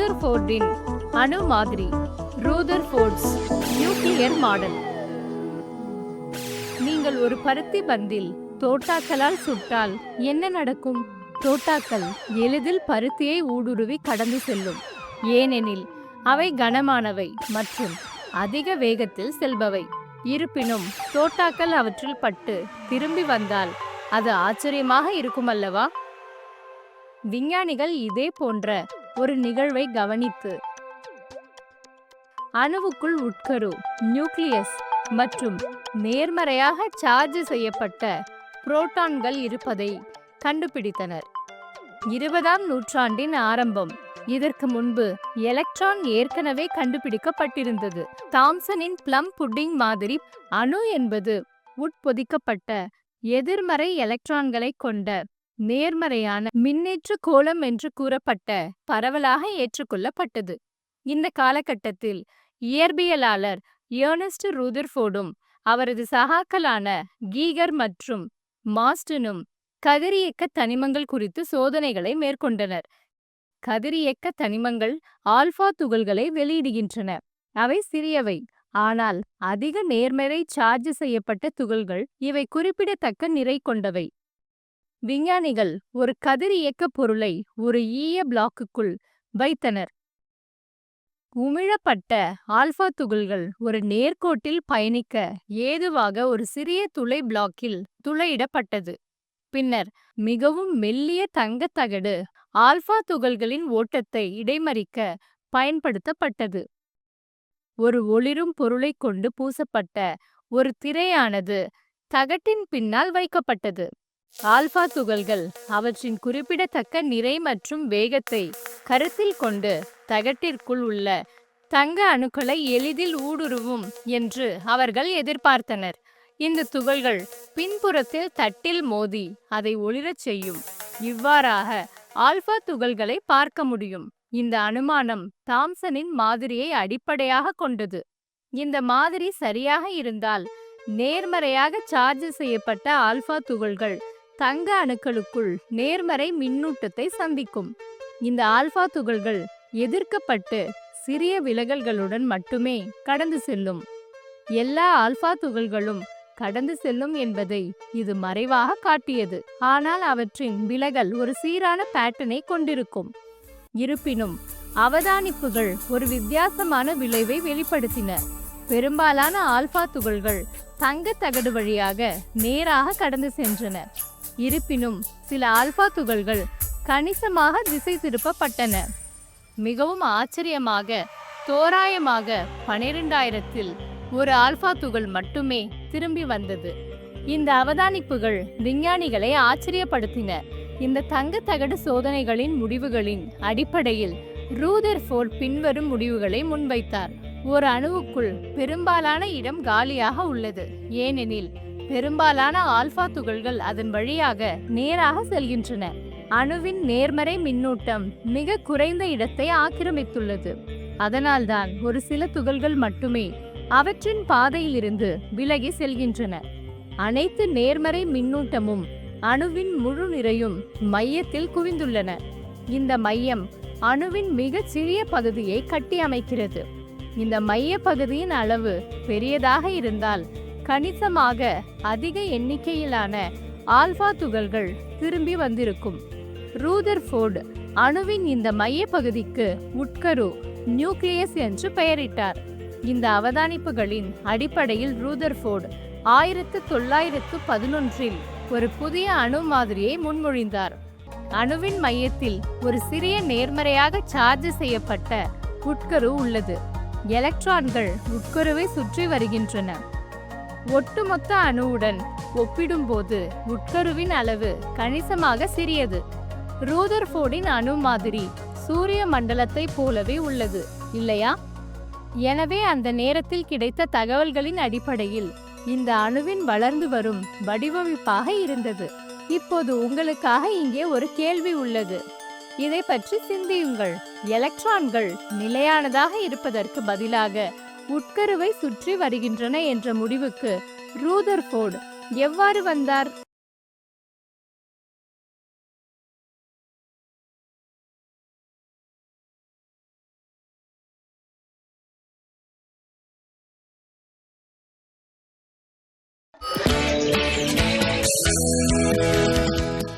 ரூதர்ஃபோர்டின் அணு மாதிரி Rutherford's nuclear model. நீங்கள் ஒரு பருத்தி பந்தில் தோட்டாக்களால் சுட்டால் என்ன நடக்கும்? தோட்டாக்கள் எளிதில் பருத்தியை ஊடுருவி கடந்து செல்லும். ஏனெனில் அவை கனமானவை மற்றும் அதிக வேகத்தில் செல்பவை. இருப்பினும் தோட்டாக்கள் அவற்றில் பட்டு திரும்பி வந்தால் அது ஆச்சரியமாக இருக்கும் அல்லவா விஞ்ஞானிகள் இதே போன்ற ஒரு நிகழ்வை கவனித்து. அணுவுக்குள் உட்கரு நியூக்ளியஸ் மற்றும் நேர்மறையாக சார்ஜ் செய்யப்பட்ட புரோட்டான்கள் இருப்பதை கண்டுபிடித்தனர். இருபதாம் நூற்றாண்டின் ஆரம்பம். இதற்கு முன்பு எலக்ட்ரான் ஏற்கனவே கண்டுபிடிக்கப்பட்டிருந்தது. தாம்சனின் பிளம் புட்டிங் மாதிரி அணு என்பது உட்பொதிக்கப்பட்ட எதிர்மறை எலக்ட்ரான்களை கொண்ட நேர்மறையான மின்னேற்று கோலம் என்று கூறப்பட்ட பரவலாக ஏற்றுக்கொள்ளப்பட்டது. இந்த காலகட்டத்தில் இயற்பியலாளர் ஏர்னஸ்ட் ரூதர்ஃபோர்டும் அவரது சகாக்களான கீகர் மற்றும் மாஸ்டனும் கதிரியக்க தனிமங்கள் குறித்து சோதனைகளை மேற்கொண்டனர். கதிரியக்க தனிமங்கள் ஆல்பா துகள்களை வெளியிடுகின்றன. அவை சிறியவை ஆனால் அதிக நேர்மறை சார்ஜ் செய்யப்பட்ட துகள்கள் இவை குறிப்பிடத்தக்க நிறை கொண்டவை. விஞ்ஞானிகள் ஒரு கதிரியக்க பொருளை ஒரு ஈய பிளாக்குக்குள் வைத்தனர். உமிழப்பட்ட ஆல்பா துகள்கள் ஒரு நேர்கோட்டில் பயணிக்க ஏதுவாக ஒரு சிறிய துளை பிளாக்கில் துளையிடப்பட்டது. பின்னர் மிகவும் மெல்லிய தங்கத் தகடு ஆல்பா துகள்களின் ஓட்டத்தை இடைமறிக்க பயன்படுத்தப்பட்டது. ஒரு ஒளிரும் பொருளைக் கொண்டு பூசப்பட்ட ஒரு திரையானது தகட்டின் பின்னால் வைக்கப்பட்டது. ஆல்பா துகள்கள் அவற்றின் குறிப்பிடத்தக்க நிறை மற்றும் வேகத்தை கருத்தில் கொண்டு தகட்டிற்குள் உள்ள தங்க அணுக்களை எளிதில் ஊடுருவும் என்று அவர்கள் எதிர்பார்த்தனர். இந்த துகள்கள் பின்புறத்தில் தட்டில் மோதி அதை ஒளிரச் செய்யும். இவ்வாறாக ஆல்பா துகள்களை பார்க்க முடியும். இந்த அனுமானம் தாம்சனின் மாதிரியை அடிப்படையாக கொண்டது. இந்த மாதிரி சரியாக இருந்தால் நேர்மறையாக சார்ஜ் செய்யப்பட்ட ஆல்பா துகள்கள் தங்க அணுக்களுக்குள் நேர்மறை மின்னூட்டத்தை சந்திக்கும். இந்த ஆல்பா துகள்கள் எதிர்க்கப்பட்டு சிறிய விலகல்களுடன் மட்டுமே கடந்து செல்லும். எல்லா ஆல்பா துகள்களும் கடந்து செல்லும் என்பதை இது மறைவாக காட்டியது. ஆனால் அவற்றின் விலகல் ஒரு சீரான பேட்டனை கொண்டிருக்கும். இருப்பினும் அவதானிப்புகள் ஒரு வித்தியாசமான விளைவை வெளிப்படுத்தின. பெரும்பாலான ஆல்பா துகள்கள் தங்க தகடு வழியாக நேராக கடந்து சென்றன. இருப்பினும் சில ஆல்பா துகள்கள் கணிசமாக திசை திருப்பப்பட்டன மிகவும் ஆச்சரியமாக தோராயமாக பனிரெண்டாயிரத்தில் ஒரு ஆல்பா துகள் மட்டுமே திரும்பி வந்தது. இந்த அவதானிப்புகள் விஞ்ஞானிகளை ஆச்சரியப்படுத்தின. இந்த தங்க தகடு சோதனைகளின் முடிவுகளின் அடிப்படையில் ரூதர்ஃபோர்ட் பின்வரும் முடிவுகளை முன்வைத்தார். ஒரு அணுவுக்குள் பெரும்பாலான இடம் காலியாக உள்ளது. ஏனெனில் பெரும்பாலான ஆல்பா துகள்கள் அதன் வழியாக நேராக செல்கின்றன. அணுவின் நேர்மறை மின்னூட்டம் மிக குறைந்த இடத்தை ஆக்கிரமித்துள்ளது. அதனால்தான் ஒரு சில துகள்கள் மட்டுமே அவற்றின் பாதையிலிருந்து விலகி செல்கின்றன. அனைத்து நேர்மறை மின்னூட்டமும் அணுவின் முழு நிறையும் மையத்தில் குவிந்துள்ளன. இந்த மையம் அணுவின் மிகச் சிறிய பகுதியை கட்டியமைக்கிறது. இந்த மைய பகுதியின் அளவு பெரியதாக இருந்தால் கணிசமாக அதிக எண்ணிக்கையிலான ஆல்பா துகள்கள் திரும்பி வந்திருக்கும். ரூதர்ஃபோர்டு அணுவின் இந்த மையப்பகுதிக்கு உட்கரு நியூக்ளியஸ் என்று பெயரிட்டார். இந்த அவதானிப்புகளின் அடிப்படையில் ரூதர்ஃபோர்டு ஆயிரத்து தொள்ளாயிரத்து பதினொன்றில் ஒரு புதிய அணு மாதிரியை முன்மொழிந்தார். அணுவின் மையத்தில் ஒரு சிறிய நேர்மறையாக சார்ஜ் செய்யப்பட்ட உட்கரு உள்ளது. எலக்ட்ரான்கள் உட்கருவை சுற்றி வருகின்றன. ஒட்டுமொத்த அணுவுடன் ஒப்பிடும்போது உட்கருவின் அளவு கணிசமாக சிறியது. ரூதர்ஃபோர்டின் அணு மாதிரி சூரிய மண்டலத்தை போலவே உள்ளது இல்லையா? எனவே அந்த நேரத்தில் கிடைத்த தகவல்களின் அடிப்படையில் இந்த அணுவின் வளர்ந்து வரும் வடிவமைப்பாக இருந்தது. இப்போது உங்களுக்காக இங்கே ஒரு கேள்வி உள்ளது. இதை பற்றி சிந்தியுங்கள். எலக்ட்ரான்கள் நிலையானதாக இருப்பதற்கு பதிலாக உட்கருவை சுற்றி வருகின்றன என்ற முடிவுக்கு ரூதர்ஃபோர்டு எவ்வாறு வந்தார்?